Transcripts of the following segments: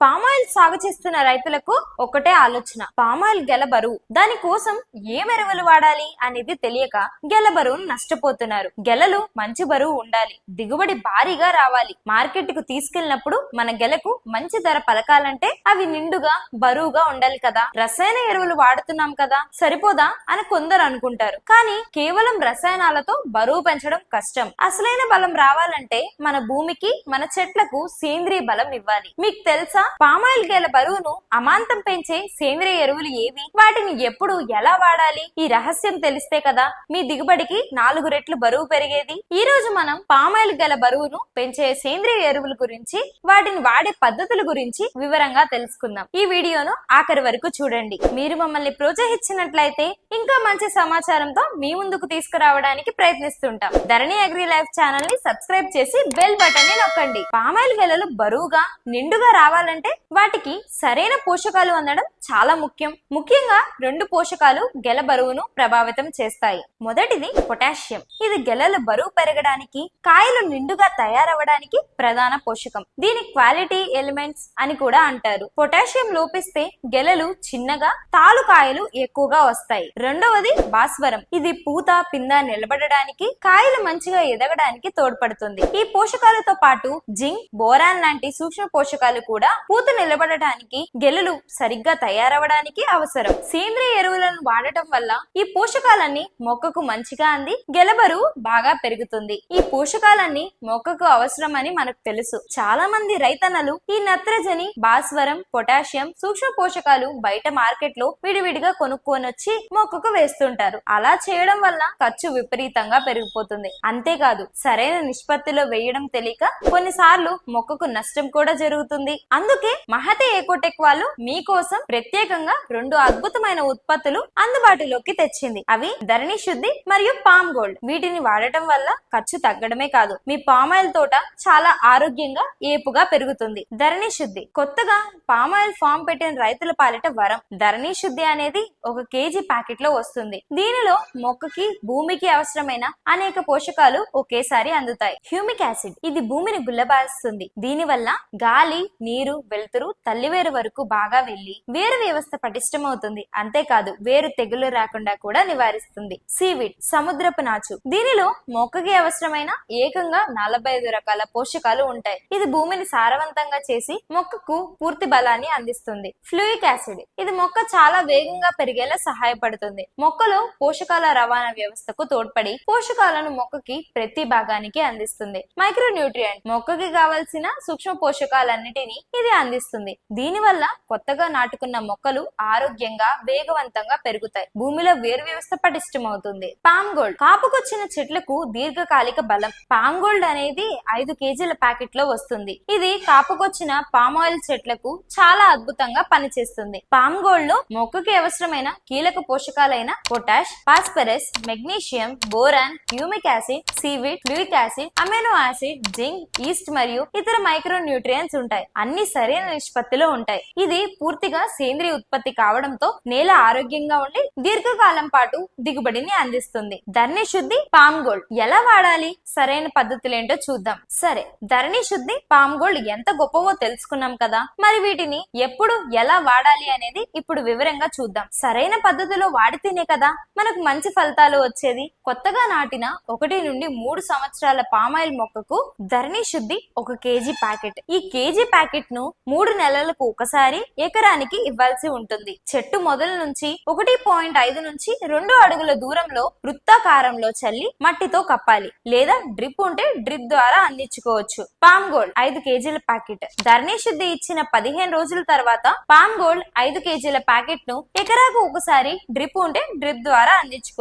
பாம palm oil సాగు చేస్తున్న రైతులకు ఒకటే ఆలోచన. పామాయిల్ గెల బరువు. దానికోసం ఏం ఎరువులు వాడాలి అనేది తెలియక గెల బరువును నష్టపోతున్నారు. గెలలు మంచి బరువు ఉండాలి. దిగుబడి భారీగా రావాలి. మార్కెట్కు తీసుకెళ్ళినప్పుడు మన గెలకు మంచి ధర పలకాలంటే అవి నిండుగా బరువుగా ఉండాలి కదా. రసాయన ఎరువులు వాడుతున్నాం కదా. సరిపోదా అని కొందరు అనుకుంటారు. కానీ కేవలం రసాయనాలతో బరువు పెంచడం కష్టం. అసలైన బలం రావాలంటే మన భూమికి మన చెట్లకు సేంద్రియ బలం ఇవ్వాలి. మీకు తెలుసా? పామాయిల్ గేల బరువును అమాంతం పెంచే సేంద్రియ ఎరువులు ఏవి? వాటిని ఎప్పుడు ఎలా వాడాలి? ఈ రహస్యం తెలిస్తే కదా మీ దిగుబడికి నాలుగు రెట్లు బరువు పెరిగేది. ఈ రోజు మనం పామాయిల్ గల బరువును పెంచే సేంద్రియ ఎరువుల గురించి వాటిని వాడే పద్ధతుల గురించి వివరంగా తెలుసుకుందాం. ఈ వీడియోను ఆఖరి వరకు చూడండి. మీరు మమ్మల్ని ప్రోత్సహించినట్లయితే ఇంకా మంచి సమాచారంతో మీ ముందుకు తీసుకురావడానికి ప్రయత్నిస్తుంటాం. ధరణి అగ్రి లైఫ్ ఛానల్ని సబ్స్క్రైబ్ చేసి బెల్ బటన్ని నొక్కండి. పామాయిల్ గెలలు బరువుగా నిండుగా రావాలంటే వాటికి సరైన పోషకాలు అందడం చాలా ముఖ్యం. ముఖ్యంగా రెండు పోషకాలు గెల బరువును ప్రభావితం చేస్తాయి. మొదటిది పొటాషియం. ఇది గెలల బరువు పెరగడానికి కాయలు నిండుగా తయారవడానికి ప్రధాన పోషకం. దీని క్వాలిటీ ఎలిమెంట్స్ అని కూడా అంటారు. పొటాషియం లోపిస్తే గెలలు చిన్నగా తాలు కాయలు ఎక్కువగా వస్తాయి. రెండవది భాస్వరం. ఇది పూత పింద నిలబడడానికి కాయలు మంచిగా ఎదగడానికి తోడ్పడుతుంది. ఈ పోషకాలతో పాటు జింక్ బోరాన్ లాంటి సూక్ష్మ పోషకాలు కూడా పూత నిలబడడానికి గెలలు సరిగ్గా తయారవడానికి అవసరం. సేంద్రియ ఎరువులను వాడటం వల్ల ఈ పోషకాలన్నీ మొక్కకు మంచిగా అంది గెలబరు బాగా పెరుగుతుంది. ఈ పోషకాలన్నీ మొక్కకు అవసరమని మనకు తెలుసు. చాలా మంది రైతన్నలు ఈ నత్రజని భాస్వరం పొటాషియం సూక్ష్మ పోషకాలు బయట మార్కెట్లో విడివిడిగా కొనుక్కొనొచ్చి మొక్కకు వేస్తుంటారు. అలా చే చేయడం వల్ల ఖర్చు విపరీతంగా పెరిగిపోతుంది. అంతేకాదు సరైన నిష్పత్తిలో వేయడం తెలియక కొన్నిసార్లు మొక్కకు నష్టం కూడా జరుగుతుంది. అందుకే మహతే ఏకోటెక్ వాళ్ళు మీకోసం ప్రత్యేకంగా రెండు అద్భుతమైన ఉత్పత్తులు అందుబాటులోకి తెచ్చింది. అవి ధరణి శుద్ధి మరియు పామ్ గోల్డ్. వీటిని వాడటం వల్ల ఖర్చు తగ్గడమే కాదు మీ పామాయిల్ తోట చాలా ఆరోగ్యంగా ఏపుగా పెరుగుతుంది. ధరణి శుద్ధి. కొత్తగా పామాయిల్ ఫామ్ పెట్టిన రైతుల పాలిట వరం. ధరణి శుద్ధి అనేది ఒక కేజీ ప్యాకెట్లో వస్తుంది. దీనిలో మొక్కకి భూమికి అవసరమైన అనేక పోషకాలు ఒకేసారి అందుతాయి. హ్యూమిక్ యాసిడ్ ఇది భూమిని గుల్లబారుస్తుంది. దీనివల్ల గాలి నీరు వెలుతురు తల్లివేరు వరకు బాగా వెళ్ళి వేరు వ్యవస్థ పటిష్టమవుతుంది. అంతేకాదు వేరు తెగులు రాకుండా కూడా నివారిస్తుంది. సీవిడ్ సముద్రపు నాచు. దీనిలో మొక్కకి అవసరమైన ఏకంగా నలభై ఐదు రకాల పోషకాలు ఉంటాయి. ఇది భూమిని సారవంతంగా చేసి మొక్కకు పూర్తి బలాన్ని అందిస్తుంది. Fulvic acid. ఇది మొక్క చాలా వేగంగా పెరిగేలా సహాయపడుతుంది. మొక్కలో పోషకాల రవాణా వ్యవస్థకు తోడ్పడి పోషకాలను మొక్కకి ప్రతి భాగానికి అందిస్తుంది. మైక్రో న్యూట్రియంట్ మొక్కకి కావలసిన సూక్ష్మ పోషకాలన్నిటినీ ఇది అందిస్తుంది. దీనివల్ల కొత్తగా నాటుకున్న మొక్కలు ఆరోగ్యంగా వేగవంతంగా పెరుగుతాయి. భూమిలో వేరు వ్యవస్థ పటిష్టమవుతుంది. పామ్ గోల్డ్ కాపుకొచ్చిన చెట్లకు దీర్ఘకాలిక బలం. పామ్ గోల్డ్ అనేది ఐదు కేజీల ప్యాకెట్లో వస్తుంది. ఇది కాపుకొచ్చిన పామ్ ఆయిల్ చెట్లకు చాలా అద్భుతంగా పనిచేస్తుంది. పామ్ గోల్డ్లో మొక్కకి అవసరమైన కీలక పోషకాలైన potash phosphorus magnesium boron humic acid seaweed fulvic acid amino acid zinc yeast మరియు ఇతర మైక్రో న్యూట్రియన్స్ ఉంటాయి. అన్ని సరైన నిష్పత్తిలో ఉంటాయి. ఇది పూర్తిగా సేంద్రియ ఉత్పత్తి కావడంతో నేల ఆరోగ్యంగా ఉండి దీర్ఘకాలం పాటు దిగుబడిని అందిస్తుంది. ధరణి శుద్ధి పామ్ గోల్డ్. ఎలా వాడాలి? సరైన పద్ధతులేంటో చూద్దాం. సరే ధరణి శుద్ధి పామ్ గోల్డ్ ఎంత గొప్పవో తెలుసుకున్నాం కదా. మరి వీటిని ఎప్పుడు ఎలా వాడాలి అనేది ఇప్పుడు వివరంగా చూద్దాం. సరైన పద్ధతిలో వాడితేనే కదా. మనకు మంచి ఫలితాలు వచ్చేది? కొత్తగా నాటిన ఒకటి నుండి మూడు సంవత్సరాల పామాయిల్ మొక్కకు ధరణి శుద్ధి ఒక కేజీ ప్యాకెట్. ఈ కేజీ ప్యాకెట్ను మూడు నెలలకు ఒకసారి ఎకరానికి ఇవ్వాల్సి ఉంటుంది. చెట్టు మొదల నుంచి ఒకటి పాయింట్ ఐదు నుంచి రెండు అడుగుల దూరంలో వృత్తాకారంలో చల్లి మట్టితో కప్పాలి. లేదా డ్రిప్ ఉంటే డ్రిప్ ద్వారా అందించుకోవచ్చు. పామ్ గోల్డ్ ఐదు కేజీల ప్యాకెట్. ధరణి శుద్ధి ఇచ్చిన పదిహేను రోజుల తర్వాత పామ్ గోల్డ్ ఐదు కేజీల ప్యాకెట్ను ఎకరాకు ఒకసారి డ్రిప్ ఉంటే డ్రిప్ ద్వారా అందించుకోవచ్చు.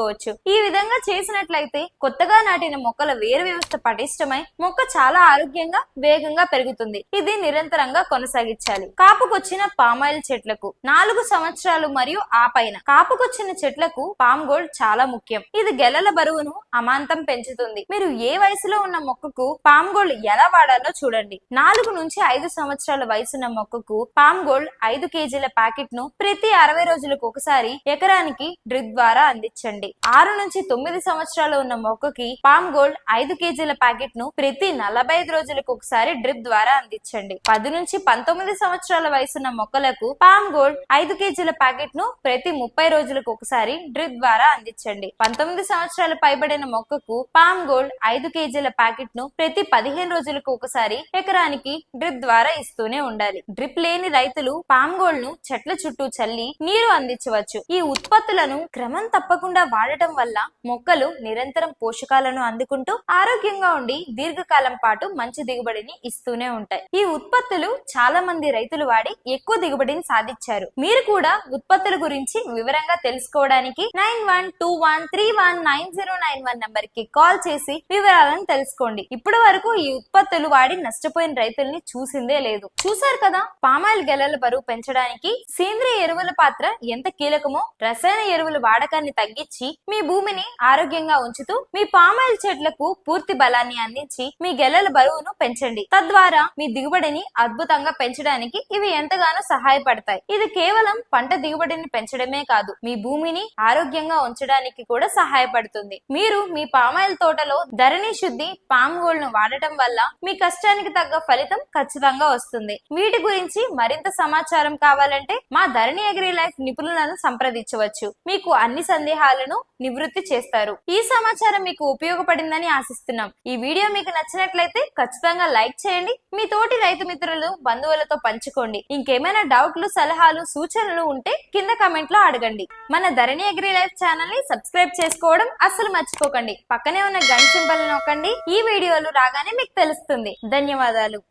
ఈ విధంగా చేసినట్లయితే కొత్తగా నాటిన మొక్కల వేరు వ్యవస్థ పటిష్టమై మొక్క చాలా ఆరోగ్యంగా వేగంగా పెరుగుతుంది. ఇది నిరంతరంగా కొనసాగించాలి. కాపుకొచ్చిన పామాయిల్ చెట్లకు నాలుగు సంవత్సరాలు మరియు ఆ పైన కాపుకొచ్చిన చెట్లకు పామ్ గోల్డ్ చాలా ముఖ్యం. ఇది గెలల బరువును అమాంతం పెంచుతుంది. మీరు ఏ వయసులో ఉన్న మొక్కకు పామ్ గోల్డ్ ఎలా వాడాలో చూడండి. నాలుగు నుంచి ఐదు సంవత్సరాల వయసున్న మొక్కకు పామ్ గోల్డ్ ఐదు కేజీల ప్యాకెట్ను ప్రతి అరవై రోజులకు ఒకసారి ఎకరానికి డ్రిప్ ద్వారా అందించండి. ఆరు నుంచి తొమ్మిది సంవత్సరాలు ఉన్న మొక్కకి పామ్ గోల్డ్ ఐదు కేజీల ప్యాకెట్ను ప్రతి నలభై ఐదు రోజులకు ఒకసారి డ్రిప్ ద్వారా అందించండి. పది నుంచి పంతొమ్మిది సంవత్సరాల వయసున్న మొక్కలకు పామ్ గోల్డ్ ఐదు కేజీల ప్యాకెట్ను ప్రతి ముప్పై రోజులకు ఒకసారి డ్రిప్ ద్వారా అందించండి. పంతొమ్మిది సంవత్సరాల పైబడిన మొక్కకు పామ్ గోల్డ్ ఐదు కేజీల ప్యాకెట్ను ప్రతి పదిహేను రోజులకు ఒకసారి ఎకరానికి డ్రిప్ ద్వారా ఇస్తూనే ఉండాలి. డ్రిప్ లేని రైతులు పామ్ గోల్డ్ను చెట్ల చుట్టూ చల్లి నీరు అందించవచ్చు. ఈ ఉత్పత్తులను క్రమం తప్పకుండా వాడటం వల్ల మొక్కలు నిరంతరం పోషకాలను అందుకుంటూ ఆరోగ్యంగా ఉండి దీర్ఘకాలం పాటు మంచి దిగుబడిని ఇస్తూనే ఉంటాయి. ఈ ఉత్పత్తులు చాలా మంది రైతులు వాడి ఎక్కువ దిగుబడిని సాధించారు. మీరు కూడా ఉత్పత్తుల గురించి వివరంగా తెలుసుకోవడానికి nine one two one three one nine zero nine one నంబర్కి కాల్ చేసి వివరాలను తెలుసుకోండి. ఇప్పటి వరకు ఈ ఉత్పత్తులు వాడి నష్టపోయిన రైతుల్ని చూసిందే లేదు. చూసారు కదా పామాయిల్ గెలల బరువు పెంచడానికి సేంద్రియ ఎరువుల పాత్ర ఎంత కీలకమో రసాయన ఎరువుల వాడకాన్ని తగ్గించి మీ భూమిని ఆరోగ్యంగా ఉంచుతూ మీ పామాయిల్ చెట్లకు పూర్తి బలాన్ని అందించి మీ గెలల బరువును పెంచండి. తద్వారా మీ దిగుబడిని అద్భుతంగా పెంచడానికి ఇవి ఎంతగానో సహాయపడతాయి. ఇది కేవలం పంట దిగుబడిని పెంచడమే కాదు మీ భూమిని ఆరోగ్యంగా ఉంచడానికి కూడా సహాయపడుతుంది. మీరు మీ పామాయిల్ తోటలో ధరణి శుద్ధి పామ్ గోల్డ్ను వాడటం వల్ల మీ కష్టానికి తగ్గ ఫలితం ఖచ్చితంగా వస్తుంది. వీటి గురించి మరింత సమాచారం కావాలంటే మా ధరణి అగ్రి లైఫ్ నిపుణులను సంప్రదించవచ్చు. మీకు అన్ని సందేహాలను నివృత్తి చేస్తారు. ఈ సమాచారం మీకు ఉపయోగపడిందని ఆశిస్తున్నాం. ఈ వీడియో మీకు నచ్చినట్లయితే ఖచ్చితంగా లైక్ చేయండి. మీ తోటి రైతు మిత్రులు బంధువులతో పంచుకోండి. ఇంకేమైనా డౌట్లు సలహాలు సూచనలు ఉంటే కింద కమెంట్లో అడగండి. మన ధరణి అగ్రి లైఫ్ ఛానల్ని సబ్స్క్రైబ్ చేసుకోవడం అస్సలు మర్చిపోకండి. పక్కనే ఉన్న గన్ సింబల్ నొక్కండి. ఈ వీడియోలు రాగానే మీకు తెలుస్తుంది. ధన్యవాదాలు.